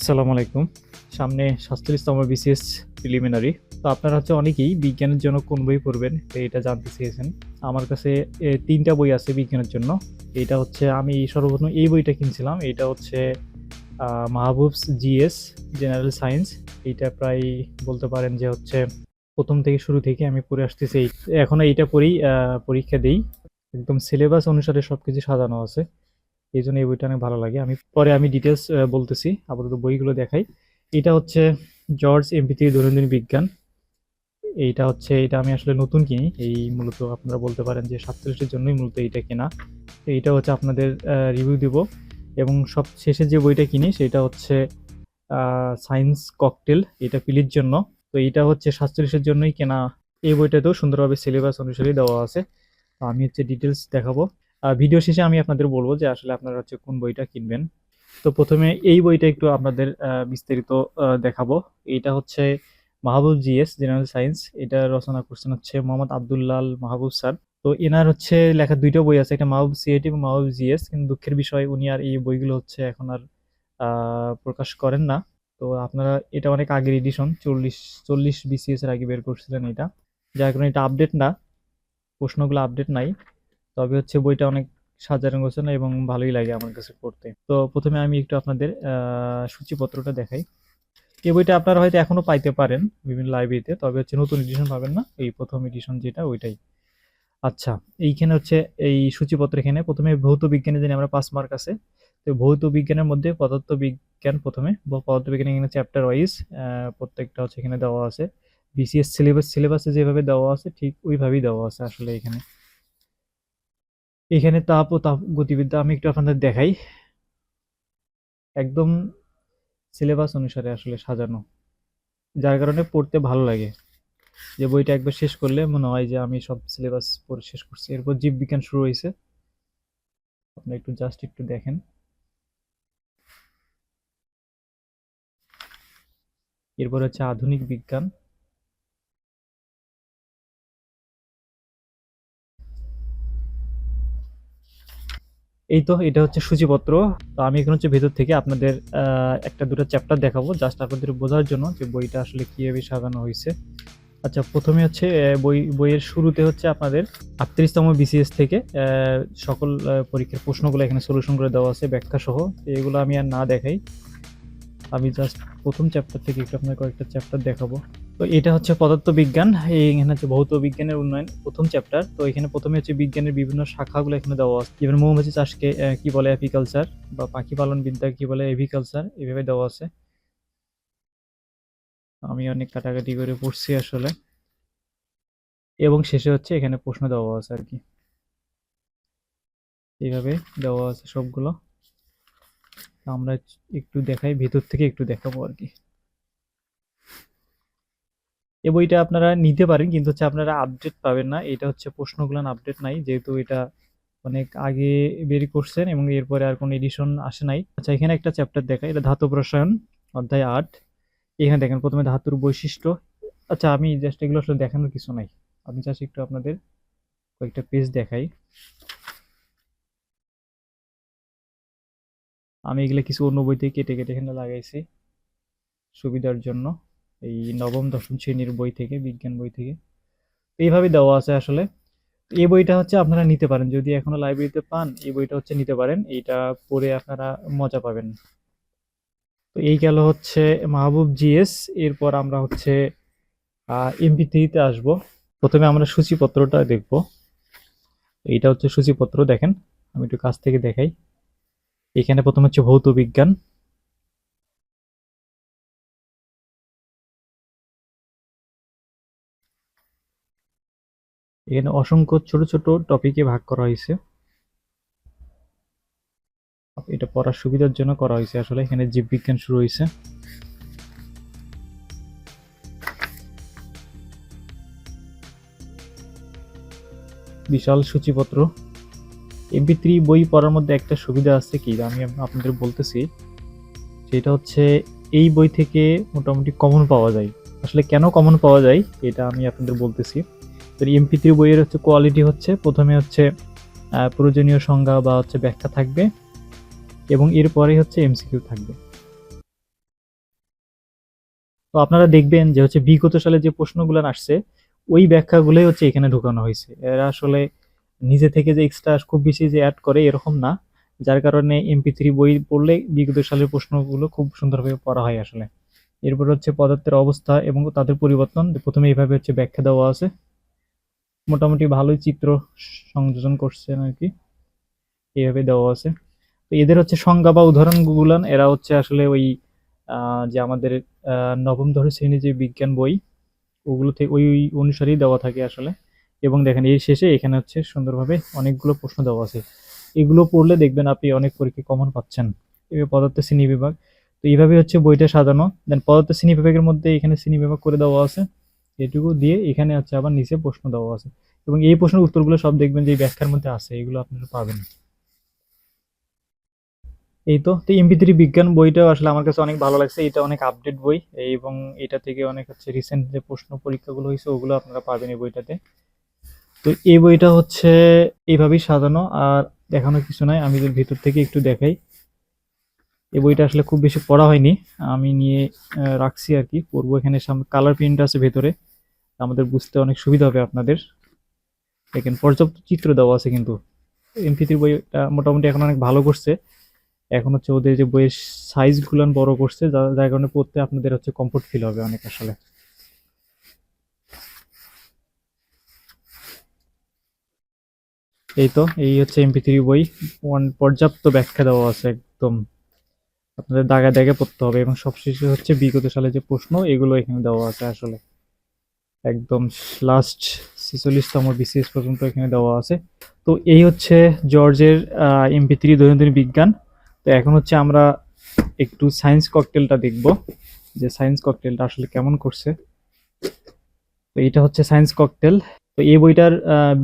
আসসালামু আলাইকুম। সামনে সাতচল্লিশতম বিসিএস প্রিলিমিনারি। তো আপনারা হচ্ছে অনেকেই বিজ্ঞানের জন্য কোন বই পড়বেন এটা জানতে চেয়েছেন। আমার কাছে তিনটা বই আছে বিজ্ঞানের জন্য। এটা হচ্ছে আমি সর্বপ্রথম এই বইটা কিনছিলাম। এটা হচ্ছে মাহবুবস জিএস, জেনারেল সায়েন্স। এইটা প্রায় বলতে পারেন যে হচ্ছে প্রথম থেকে শুরু থেকে আমি পড়ে আসতেছি। এই- এখনও এইটা পড়েই পরীক্ষা দিই। একদম সিলেবাস অনুসারে সব কিছু সাজানো আছে। এই জন্য এই বইটা অনেক ভালো লাগে। আমি পরে আমি ডিটেলস বলতেছি, আপাতত বইগুলো দেখাই। এটা হচ্ছে জর্জ এমপিথি দৈনন্দিন বিজ্ঞান। এইটা হচ্ছে, এটা আমি আসলে নতুন কিনি। এই মূলত আপনারা বলতে পারেন যে সাতচল্লিশের জন্যই মূলত এইটা কেনা। তো এইটা হচ্ছে আপনাদের রিভিউ দিব। এবং সব শেষে যে বইটা কিনি, সেটা হচ্ছে সায়েন্স ককটেল এটা পিলির জন্য। তো এইটা হচ্ছে সাতচল্লিশের জন্যই কেনা। এই বইটাতেও সুন্দরভাবে সিলেবাস অনুসারেই দেওয়া আছে। আমি হচ্ছে ডিটেলস দেখাবো। ভিডিও শেষে আমি আপনাদের বলব যে আসলে আপনারা হচ্ছে কোন বইটা কিনবেন। তো প্রথমে এই বইটা একটু আপনাদের বিস্তারিত দেখাবো। এটা হচ্ছে মাহবুব জিএস জেনারেল সায়েন্স এটা রচনা করছেন হচ্ছে মোহাম্মদ আবদুল্লাল মাহবুব স্যার। তো এনার হচ্ছে লেখা দুইটা বই আছে, একটা মাহবুব সিএটি এবং মাহবুব জিএস। কিন্তু দুঃখের বিষয়, উনি আর এই বইগুলো হচ্ছে এখন আর প্রকাশ করেন না। তো আপনারা, এটা অনেক আগের এডিশন চল্লিশ চল্লিশ বিসিএস এর আগে বের করছিলেন এটা। যার কারণে এটা আপডেট না, প্রশ্নগুলো আপডেট নাই। তবে হচ্ছে বইটা অনেক সাজানো গোছানো এবং ভালোই লাগে আমার কাছে পড়তে। তো প্রথমে আমি একটু আপনাদের সূচিপত্রটা দেখাই। এই বইটা আপনারা হয়তো এখনও পাইতে পারেন বিভিন্ন লাইব্রেরিতে, তবে হচ্ছে নতুন এডিশন পাবেন না। এই প্রথম এডিশন যেটা, ওইটাই। আচ্ছা এইখানে হচ্ছে এই সূচিপত্র এখানে। প্রথমে ভৌত বিজ্ঞানে জানি আমরা পাঁচ মার্ক আছে। তো ভৌত বিজ্ঞানের মধ্যে পদার্থ বিজ্ঞান প্রথমে, ব- পদার্থ বিজ্ঞান এখানে চ্যাপ্টার ওয়াইজ প্রত্যেকটা হচ্ছে এখানে দেওয়া আছে। বিসিএস সিলেবাস সিলেবাসে যেভাবে দেওয়া আছে, ঠিক ওইভাবেই দেওয়া আছে আসলে এখানে। এখানে তাপ ও তাপ গতিবিদ্যা আমি একটু আপনাদের দেখাই। একদম সিলেবাস অনুসারে আসলে সাজানো। যার কারণে পড়তে ভালো লাগে। যে বইটা একবার শেষ করলে মনে হয় যে আমি সব সিলেবাস পড়ে শেষ করছি। এরপর জীববিজ্ঞান শুরু হয়েছে। আপনি একটু জাস্ট একটু দেখেন। এরপর হচ্ছে আধুনিক বিজ্ঞান। এই তো, এটা হচ্ছে সূচিপত্র। তো আমি এখন হচ্ছে ভেতর থেকে আপনাদের একটা দুটো চ্যাপ্টার দেখাবো জাস্ট আপনাদের বোঝার জন্য যে বইটা আসলে কীভাবে সাজানো হয়েছে। আচ্ছা প্রথমে হচ্ছে বই, বইয়ের শুরুতে হচ্ছে আপনাদের আটত্রিশতম বিসিএস থেকে সকল পরীক্ষার প্রশ্নগুলো এখানে সলিউশন করে দেওয়া আছে ব্যাখ্যা সহ এগুলো আমি আর না দেখাই। আমি জাস্ট প্রথম চ্যাপ্টার থেকে একটু আপনার কয়েকটা চ্যাপ্টার দেখাবো। তো এটা হচ্ছে পদার্থ বিজ্ঞান এই এখানে হচ্ছে ভৌত বিজ্ঞানের উন্নয়ন, প্রথম চ্যাপ্টার তো এখানে প্রথমে হচ্ছে বিজ্ঞানের বিভিন্ন শাখাগুলো এখানে দেওয়া আছে। যেমন মৌমাছি চাষকে কি বলে অ্যাপিকালচার বা পাখি পালন বিদ্যা কি বলে এভিকালচার এভাবে দেওয়া আছে। আমি অনেক কাটাকাটি করে পড়ছি আসলে। এবং শেষে হচ্ছে এখানে প্রশ্ন দেওয়া আছে আর কি। এইভাবে দেওয়া আছে সবগুলো। আমরা একটু দেখাই, ভিতর থেকে একটু দেখাবো আর কি। এই বইটা আপনারা নিতে পারেন, কিন্তু হচ্ছে আপনারা আপডেট পাবেন না। এটা হচ্ছে প্রশ্নগুলো আপডেট নাই, যেহেতু এটা অনেক আগে বের করছেন এবং এরপরে আর কোনো এডিশন আসে নাই। আচ্ছা এখানে একটা চ্যাপ্টার দেখাই, এটা ধাতব রসায়ন অধ্যায় আট। এখানে দেখেন, প্রথমে ধাতুর বৈশিষ্ট্য। আচ্ছা আমি জাস্ট এগুলো আসলে দেখানোর কিছু নাই। আমি জাস্ট একটু আপনাদের কয়েকটা পেজ দেখাই। আমি এগুলো কিছু অন্য বই থেকে কেটে কেটে এখানে লাগাইছি, সুবিধার জন্য। এই নবম, দশম শ্রেণির বই থেকে, বিজ্ঞান বই থেকে। এইভাবে দেওয়া আছে আসলে। এই বইটা হচ্ছে আপনারা নিতে পারেন। যদি এখনও লাইব্রেরিতে পান, এই বইটা হচ্ছে নিতে পারেন। এইটা পড়ে আপনারা মজা পাবেন। তো এই গেল হচ্ছে মাহবুব জিএস। এরপর আমরা হচ্ছে এমপি থ্রিতে আসব। প্রথমে আমরা সূচিপত্রটা দেখব। এইটা হচ্ছে সূচিপত্র, দেখেন। আমি একটু কাছ থেকে দেখাই। এখানে প্রথম হচ্ছে ভৌত বিজ্ঞান। এখানে অসংখ্য ছোট ছোট টপিকে ভাগ করা হয়েছে। এটা পড়ার সুবিধার জন্য করা হয়েছে আসলে, এখানে জীববিজ্ঞান শুরু হয়েছে। বিশাল সূচিপত্র। এমপি থ্রি বই পড়ার মধ্যে একটা সুবিধা আছে কি, আমি আপনাদের বলতেছি। সেটা হচ্ছে, এই বই থেকে মোটামুটি কমন পাওয়া যায়। আসলে কেন কমন পাওয়া যায়, এটা আমি আপনাদের বলতেছি। তো এমপি থ্রি বইয়ের হচ্ছে কোয়ালিটি হচ্ছে, প্রথমে হচ্ছে প্রয়োজনীয় সংজ্ঞা বা হচ্ছে ব্যাখ্যা থাকবে এবং এরপরে হচ্ছে এমসিকিউ থাকবে। তো আপনারা দেখবেন যে হচ্ছে বিগত সালে যে প্রশ্নগুলো আসছে, ওই ব্যাখ্যাগুলোই হচ্ছে এখানে ঢুকানো হয়েছে। এরা আসলে নিজে থেকে যে এক্সট্রা খুব বেশি যে অ্যাড করে এরকম না, যার কারণে এমপি থ্রি বই পড়লে বিগত সালের প্রশ্নগুলো খুব সুন্দরভাবে পড়া হয় আসলে। এরপর হচ্ছে পদার্থের অবস্থা এবং তাদের পরিবর্তন, প্রথমে এইভাবে হচ্ছে ব্যাখ্যা দেওয়া আছে। মোটামুটি ভালোই চিত্র সংযোজন করছেন আর কি। এইভাবে দেওয়া আছে। তো এদের হচ্ছে সংজ্ঞা বা উদাহরণগুলো এরা হচ্ছে আসলে ওই যে আমাদের নবম দশ শ্রেণির যে বিজ্ঞান বই, ওগুলো থেকে ওই অনুসারেই দেওয়া থাকে আসলে। এবং দেখেন এই শেষে এখানে হচ্ছে সুন্দরভাবে অনেকগুলো প্রশ্ন দেওয়া আছে। এগুলো পড়লে দেখবেন আপনি অনেক পরীক্ষা কমন পাচ্ছেন। এবার পদার্থ শ্রেণি বিভাগ। তো এইভাবে হচ্ছে বইটা সাজানো। দেন পদার্থ শ্রেণি বিভাগের মধ্যে এখানে শ্রেণি বিভাগ করে দেওয়া আছে। এটুকু দিয়ে এখানে হচ্ছে আবার নিচে প্রশ্ন দেওয়া আছে। এবং এই প্রশ্নের উত্তরগুলো সব দেখবেন যে ব্যাখ্যার মধ্যে আছে, এগুলো আপনারা পাবেন। এই তো তো এমপি থ্রি বিজ্ঞান বইটাও আসলে আমার কাছে অনেক ভালো লাগছে। এটা অনেক আপডেট বই এবং এটা থেকে অনেক হচ্ছে রিসেন্ট যে প্রশ্ন পরীক্ষাগুলো হয়েছে, ওগুলো আপনারা পাবেন এই বইটাতে। তো এই বইটা হচ্ছে এইভাবেই সাজানো, আর দেখানো কিছু নাই, আমি যদি ভিতর থেকে একটু দেখাই। এই বইটা আসলে খুব বেশি পড়া হয়নি, আমি নিয়ে রাখছি আর কি, পড়ব এখানে সামনে কালার প্রিন্ট আছে ভেতরে। আমাদের বুঝতে অনেক সুবিধা হবে আপনাদের। দেখেন, পর্যাপ্ত চিত্র দেওয়া আছে কিন্তু। এমপি থ্রি বইটা মোটামুটি এখন অনেক ভালো করছে। এখন হচ্ছে ওদের যে বইয়ের সাইজগুলো বড় করছে যার কারণে পড়তে আপনাদের হচ্ছে কমফোর্ট ফিল হবে অনেক আসলে। এই তো, এই হচ্ছে এমপি থ্রি বই। ওয়ান, পর্যাপ্ত ব্যাখ্যা দেওয়া আছে একদম। আপনাদের দাগে দাগে পড়তে হবে এবং সবশেষে হচ্ছে বিগত সালে যে প্রশ্ন, এগুলো এখানে দেওয়া আছে আসলে। একদম লাস্ট ছেচল্লিশতম বিসিএস পর্যন্ত এখানে দেওয়া আছে। তো এই হচ্ছে জর্জের এমপি থ্রি দৈনন্দিন বিজ্ঞান। তো এখন হচ্ছে আমরা একটু সায়েন্স ককটেলটা দেখব যে সায়েন্স ককটেলটা আসলে কেমন করছে। তো এটা হচ্ছে সায়েন্স ককটেল তো এই বইটার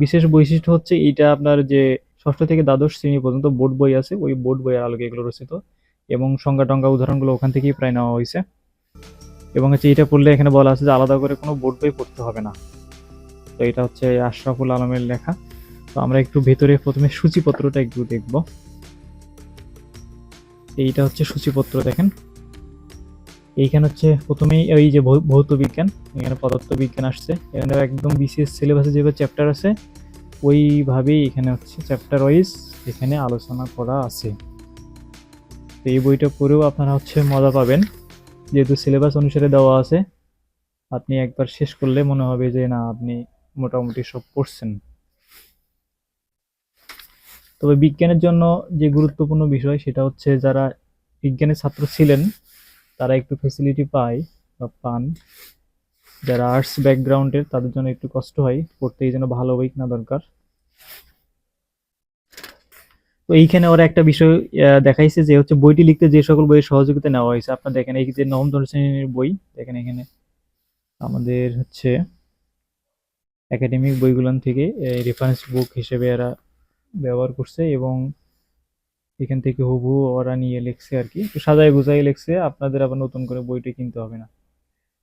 বিশেষ বৈশিষ্ট্য হচ্ছে এইটা আপনার যে ষষ্ঠ থেকে দ্বাদশ শ্রেণি পর্যন্ত বোর্ড বই আছে, ওই বোর্ড বইয়ের আলোকে এগুলো রচিত এবং সংজ্ঞা টঙ্গা উদাহরণগুলো ওখান থেকেই প্রায় নেওয়া হয়েছে। এবং হচ্ছে এটা পড়লে এখানে বলা আছে যে আলাদা করে কোনো বোর্ড বই পড়তে হবে না। তো এটা হচ্ছে আশরাফুল আলমের লেখা। তো আমরা একটু ভেতরে প্রথমে সূচিপত্রটা একটু দেখব। এইটা হচ্ছে সূচিপত্র দেখেন। এইখানে হচ্ছে প্রথমেই ওই যে ভৌত বিজ্ঞান, এখানে পদার্থ বিজ্ঞান আসছে। এখানে একদম বিসিএস সিলেবাসে যেভাবে চ্যাপ্টার আছে, ওইভাবেই এখানে হচ্ছে চ্যাপ্টার ওয়াইজ এখানে আলোচনা করা আছে। তো এই বইটা পড়েও আপনারা হচ্ছে মজা পাবেন। যেহেতু সিলেবাস অনুসারে দেওয়া আছে, আপনি একবার শেষ করলে মনে হবে যে না, আপনি মোটামুটি সব পড়ছেন। তবে বিজ্ঞানের জন্য যে গুরুত্বপূর্ণ বিষয় সেটা হচ্ছে যারা বিজ্ঞানের ছাত্র ছিলেন, তারা একটু ফেসিলিটি পায় বা পান। যারা আর্টস ব্যাকগ্রাউন্ডের তাদের জন্য একটু কষ্ট হয় পড়তে এই জন্য ভালো বই কিনা দরকার। তো এইখানে ওরা একটা বিষয় দেখাইছে যে হচ্ছে বইটি লিখতে যে সকল বইয়ের সহযোগিতা নেওয়া হয়েছে। আপনার দেখেন, এই যে নবম দশম শ্রেণির বই, দেখেন এখানে আমাদের হচ্ছে একাডেমিক বইগুলো থেকে রেফারেন্স বুক হিসেবে এরা ব্যবহার করছে এবং এখান থেকে হুবহু ওরা নিয়ে লিখছে আর কি। একটু সাজায় গুজাই লিখছে, আপনাদের আবার নতুন করে বইটি কিনতে হবে না।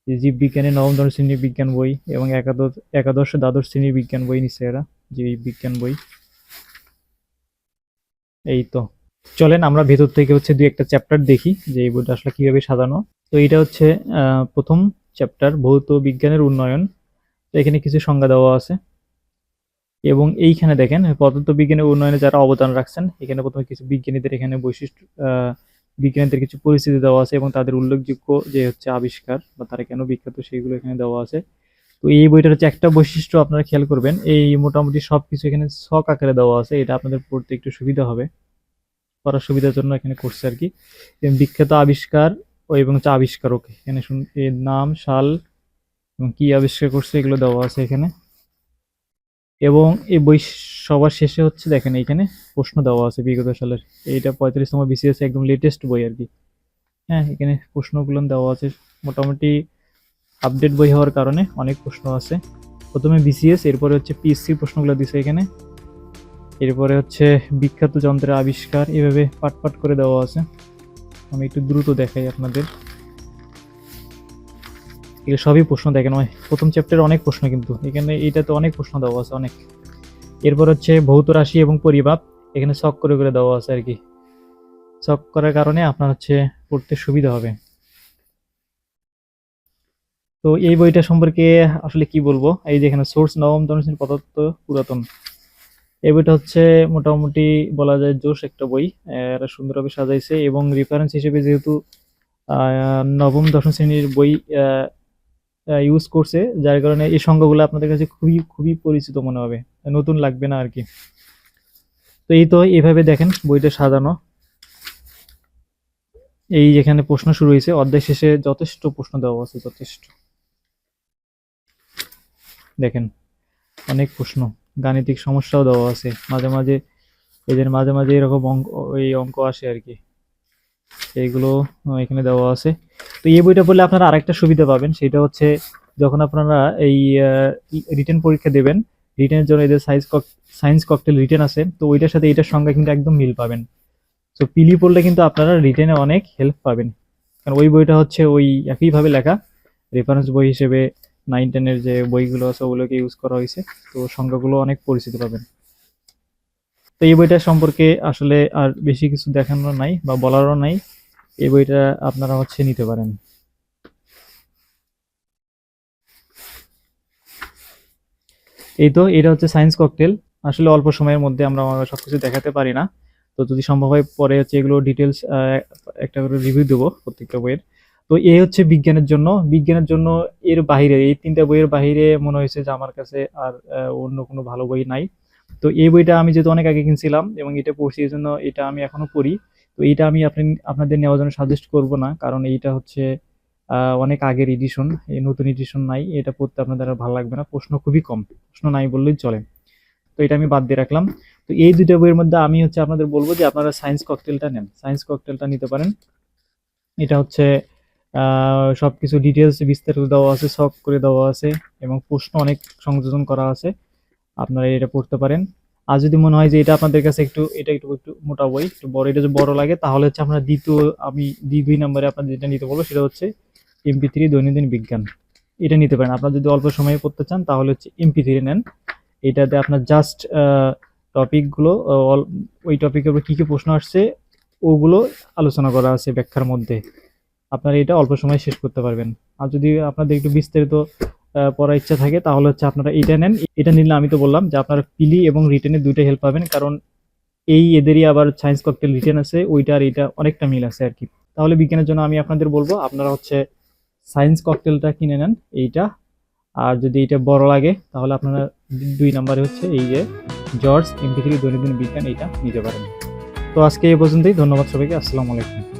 যে জীব বিজ্ঞানে নবম দশম শ্রেণির বিজ্ঞান বই এবং একাদশ একাদশ দ্বাদশ শ্রেণির বিজ্ঞান বই নিচ্ছে এরা, যে বিজ্ঞান বই। এই তো। চলেন, আমরা ভেতর থেকে হচ্ছে দুই একটা চ্যাপ্টার দেখি, যে এই বইটা আসলে কীভাবে সাজানো। তো এটা হচ্ছে প্রথম চ্যাপ্টার ভৌত বিজ্ঞানের উন্নয়ন। তো এখানে কিছু সংজ্ঞা দেওয়া আছে। এবং এইখানে দেখেন, পদার্থ বিজ্ঞানের উন্নয়নে যারা অবদান রাখছেন, এখানে প্রথমে কিছু বিজ্ঞানীদের এখানে বৈশিষ্ট্য বিজ্ঞানীদের কিছু পরিস্থিতি দেওয়া আছে এবং তাদের উল্লেখযোগ্য যে হচ্ছে আবিষ্কার বা তারা কেন বিখ্যাত সেইগুলো এখানে দেওয়া আছে। তো এই বইটার হচ্ছে একটা বৈশিষ্ট্য আপনারা খেয়াল করবেন, এই মোটামুটি সব কিছু এখানে ছক আকারে দেওয়া আছে, এটা আপনাদের পড়তে একটু সুবিধা হবে, পড়ার সুবিধার জন্য এখানে করছে আর কি। বিখ্যাত আবিষ্কার ও এবং হচ্ছে আবিষ্কারক, এখানে শুন, এর নাম সাল এবং কী আবিষ্কার করছে এগুলো দেওয়া আছে এখানে। এবং এই বই সবার শেষে হচ্ছে দেখেন এখানে প্রশ্ন দেওয়া আছে বিগত সালের, এইটা পঁয়তাল্লিশতম বিসিএস একদম লেটেস্ট বই আর কি। হ্যাঁ এখানে প্রশ্নগুলো দেওয়া আছে, মোটামুটি আপডেট বই হওয়ার কারণে অনেক প্রশ্ন আছে। প্রথমে বিসিএস, এরপরে হচ্ছে পিএসসি প্রশ্নগুলো দিছে এখানে। এরপরে হচ্ছে বিখ্যাত যন্ত্রের আবিষ্কার, এভাবে পাট পাট করে দেওয়া আছে। আমি একটু দ্রুত দেখাই আপনাদের। এগুলো সবই প্রশ্ন দেখেন প্রথম চ্যাপ্টারে অনেক প্রশ্ন কিন্তু। এখানে এইটাতে অনেক প্রশ্ন দেওয়া আছে, অনেক। এরপর হচ্ছে ভৌত রাশি এবং পরিমাপ এখানে শক করে করে দেওয়া আছে আর কি। শক করার কারণে আপনার হচ্ছে পড়তে সুবিধা হবে। তো এই বইটা সম্পর্কে আসলে কি বলব? এই যে এখানে সোর্স নবম ধনুশ্রী পদার্থ পুরাতন। এই বইটা হচ্ছে মোটামুটি বলা যায় জোশ একটা বই। এরা সুন্দরভাবে সাজাইছে এবং রেফারেন্স হিসেবে যেহেতু নবম দশম শ্রেণির বই ইউজ করছে, যার কারণে এই সংজ্ঞাগুলো আপনাদের কাছে খুবই খুবই পরিচিত মনে হবে। নতুন লাগবে না আর কি তো এই তো এইভাবে দেখেন বইটা সাজানো। এই যেখানে প্রশ্ন শুরু হয়েছে, অধ্যায় শেষে যথেষ্ট প্রশ্ন দেওয়া আছে, যথেষ্ট। দেখেন, অনেক প্রশ্ন। গাণিতিক সমস্যাও দেওয়া আছে। মাঝে মাঝে এদের মাঝে মাঝে এরকম অঙ্ক, এই অঙ্ক আসে আর কি। এইগুলো এখানে দেওয়া আছে। তো এই বইটা পড়লে আপনারা আরেকটা সুবিধা পাবেন। সেটা হচ্ছে, যখন আপনারা এই রিটেন পরীক্ষা দেবেন, রিটেনের জন্য এদের সাইন্স সায়েন্স ককটেল রিটেন আছে, তো ওইটার সাথে এটার সংখ্যা কিন্তু একদম মিল পাবেন। তো পিলি পড়লে কিন্তু আপনারা রিটেনে অনেক হেল্প পাবেন। কারণ ওই বইটা হচ্ছে ওই একইভাবে লেখা রেফারেন্স বই হিসেবে নাইন টেনের যে বইগুলো আছে, ওগুলোকে ইউজ করা হয়েছে। তো সংখ্যাগুলো অনেক পরিচিত পাবেন। তো এই বইটা সম্পর্কে আসলে আর বেশি কিছু দেখানোর নাই বা বলারও নাই। এই বইটা আপনারা হচ্ছে নিতে পারেন। এই তো, এটা হচ্ছে সায়েন্স ককটেল আসলে অল্প সময়ের মধ্যে আমরা আমরা সবকিছু দেখাতে পারি না। তো যদি সম্ভব হয়, পরে হচ্ছে এগুলো ডিটেলস একটা করে রিভিউ দেবো প্রত্যেকটা বইয়ের। তো এই হচ্ছে বিজ্ঞানের জন্য। বিজ্ঞানের জন্য এর বাহিরে, এই তিনটা বইয়ের বাইরে মনে হয়েছে যে আমার কাছে আর অন্য কোনো ভালো বই নাই। তো এই বইটা আমি যেহেতু অনেক আগে কিনছিলাম এবং এটা পড়ছি এই জন্য এটা আমি এখনও পড়ি। তো এইটা আমি আপনি, আপনাদের নেওয়ার জন্য সাজেস্ট করব না, কারণ এইটা হচ্ছে অনেক আগের এডিশন এই নতুন এডিশন নাই। এটা পড়তে আপনাদের আর ভালো লাগবে না। প্রশ্ন খুবই কম, প্রশ্ন নাই বললেই চলে। তো এটা আমি বাদ দিয়ে রাখলাম। তো এই দুইটা বইয়ের মধ্যে আমি হচ্ছে আপনাদের বলব যে আপনারা সায়েন্স ককটেলটা নেন। সায়েন্স ককটেলটা নিতে পারেন। এটা হচ্ছে আহ, সবকিছু ডিটেলস বিস্তারিত দেওয়া আছে সব করে দেওয়া আছে এবং প্রশ্ন অনেক সংযোজন করা আছে। আপনারা এটা পড়তে পারেন। আর যদি মনে হয় যে এটা আপনাদের কাছে একটু এটা একটু একটু মোটা বই একটু বড় এটা যদি বড় লাগে তাহলে হচ্ছে আপনারা দ্বিতীয় আমি দুই নম্বরে আপনাদের যেটা নিতে বলব সেটা হচ্ছে এমপি থ্রি দৈনন্দিন বিজ্ঞান। এটা নিতে পারেন। আপনারা যদি অল্প সময়ে পড়তে চান তাহলে হচ্ছে এমপি থ্রি নেন। এটাতে আপনার জাস্ট টপিকগুলো ওই টপিকের উপর কী কী প্রশ্ন আসছে ওগুলো আলোচনা করা আছে ব্যাখ্যার মধ্যে। আপনারা এটা অল্প সময় শেষ করতে পারবেন। আর যদি আপনাদের একটু বিস্তারিত পড়ার ইচ্ছা থাকে, তাহলে হচ্ছে আপনারা এটা নেন। এটা নিলে আমি তো বললাম যে আপনারা পিলি এবং রিটেনে দুইটা হেল্প পাবেন, কারণ এই এদেরই আবার সায়েন্স ককটেল রিটেন আছে, ওইটা আর এটা অনেকটা মিল আছে আর কি তাহলে বিজ্ঞানের জন্য আমি আপনাদের বলব, আপনারা হচ্ছে সায়েন্স ককটেলটা কিনে নেন এইটা। আর যদি এটা বড় লাগে, তাহলে আপনারা দুই নাম্বারে হচ্ছে এই যে জর্জ এমপি থ্রি দৈনন্দিন বিজ্ঞান, এইটা নিতে পারেন। তো আজকে এই পর্যন্তই, ধন্যবাদ সবাইকে, আসসালামু আলাইকুম।